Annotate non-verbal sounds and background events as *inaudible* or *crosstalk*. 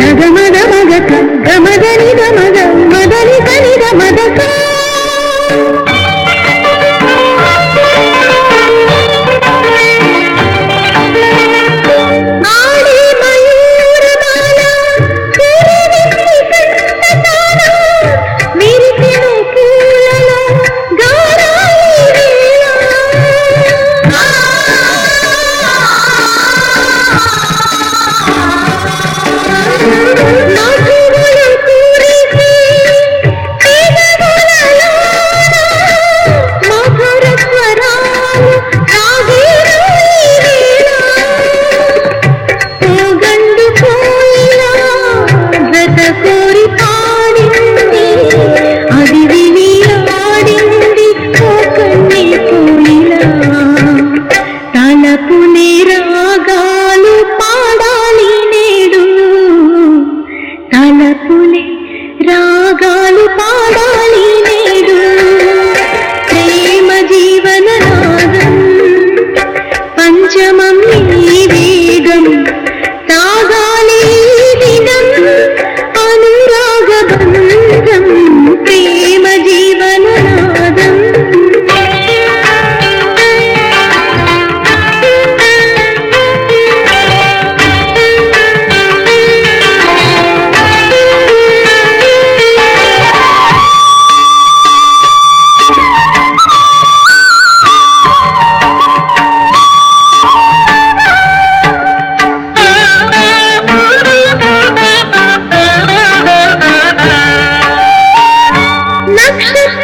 గమగ మగ గమగ నిగ మగ మదని కని గమగ Thank *laughs* you.